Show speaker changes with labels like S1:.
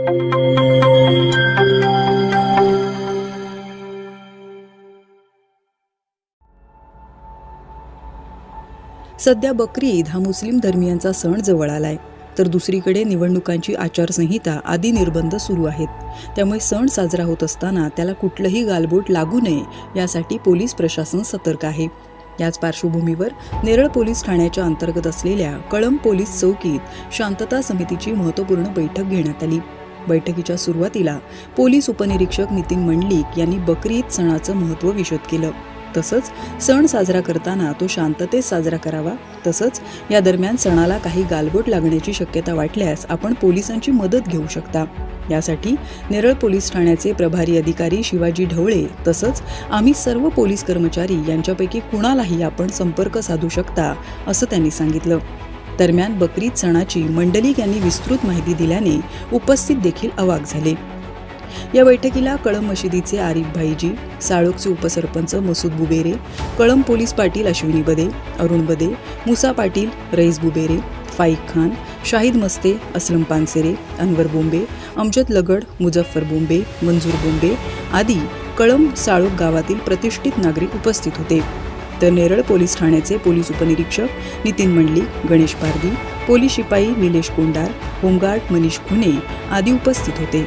S1: सध्या बकरी ईद हा मुस्लिम धर्मियांचा सण जवळ आलाय. तर दुसरीकडे निवडणुकांची आचारसंहिता आदी निर्बंध सुरू आहेत. त्यामुळे सण साजरा होत असताना त्याला कुठलंही गालबोट लागू नये यासाठी पोलीस प्रशासन सतर्क आहे. याच पार्श्वभूमीवर नेरळ पोलीस ठाण्याच्या अंतर्गत असलेल्या कळंब पोलीस चौकीत शांतता समितीची महत्त्वपूर्ण बैठक घेण्यात आली. बैठकीच्या सुरुवातीला पोलीस उपनिरीक्षक नितीन मंडलिक यांनी बकरी ईद सणाचं महत्त्व विशद केलं. तसंच सण साजरा करताना तो शांततेत साजरा करावा. तसंच या दरम्यान सणाला काही गालबोट लागण्याची शक्यता वाटल्यास आपण पोलिसांची मदत घेऊ शकता. यासाठी नेरळ पोलीस ठाण्याचे प्रभारी अधिकारी शिवाजी ढवळे तसंच आम्ही सर्व पोलीस कर्मचारी यांच्यापैकी कुणालाही आपण संपर्क साधू शकता असं त्यांनी सांगितलं. दरम्यान बकरीद सणाची मंडलिक यांनी विस्तृत माहिती दिल्याने उपस्थित देखील अवाक झाले. या बैठकीला कळंब मशिदीचे आरिफ भाईजी साळोकचे उपसरपंच मसूद बुबेरे कळंब पोलीस पाटील अश्विनी बदे अरुण बदे मुसा पाटील रईस बुबेरे फाईक खान शाहिद मस्ते असलम पानसेरे अनवर बोंबे अमजद लगड मुजफ्फर बोंबे मंजूर बोंबे आदी कळंब साळोग गावातील प्रतिष्ठित नागरिक उपस्थित होते. तर नेरळ पोलीस ठाण्याचे पोलीस उपनिरीक्षक नितीन मंडली गणेश पारदी पोलीस शिपाई निलेश कोंडार होमगार्ड मनीष खुने आदी उपस्थित होते.